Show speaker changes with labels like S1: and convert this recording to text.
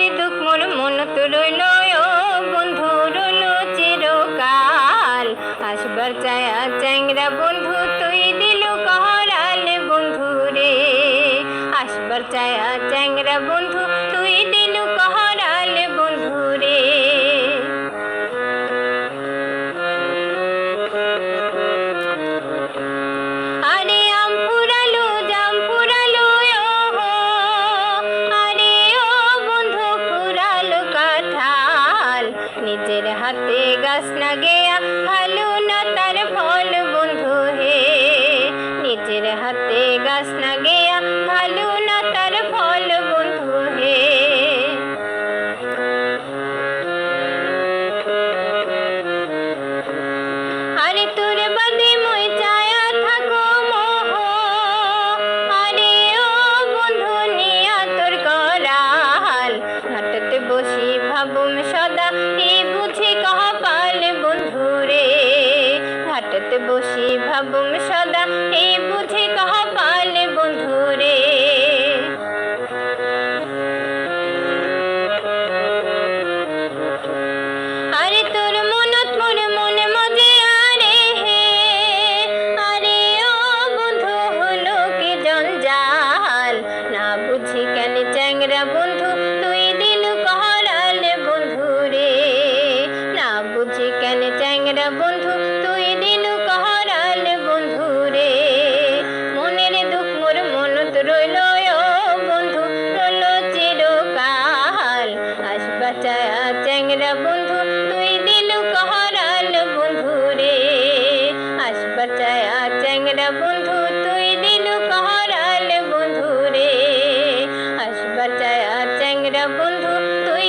S1: মনের দুঃখ মন মন তুলই নয় বন্ধু রইল চিরকাল। আসবার চায়া চ্যাংরা বন্ধু, তুই দিল কহরাল বন্ধু রে। আসবার চায়া চ্যাংরা বন্ধু, তুই দিল হাতে গাছ না গেয়া ভালো না তার ফল, বন্ধু হে। নিজের হাতে গাছ না গেয়া ভালো না তার ফল, বন্ধু হে। আরে তোর বাদে মই চায়া থাকো মোহ। আরে ও বন্ধু, নিয়া তোর করাল। হাটতে বসি ভাবুম সদা ভাবুম সদা, এ বুঝি কহ পাল বন্ধু আরে তোর মনত মোর মনে মজে আরে হে। আরে ও বন্ধু, হলো কি জঞ্জাল? না বুঝি কেন চ্যাংরা বন্ধু, তুই দিল কহরাল বন্ধু রে না বুঝি কেন চ্যাংরা বন্ধু, তুই তুই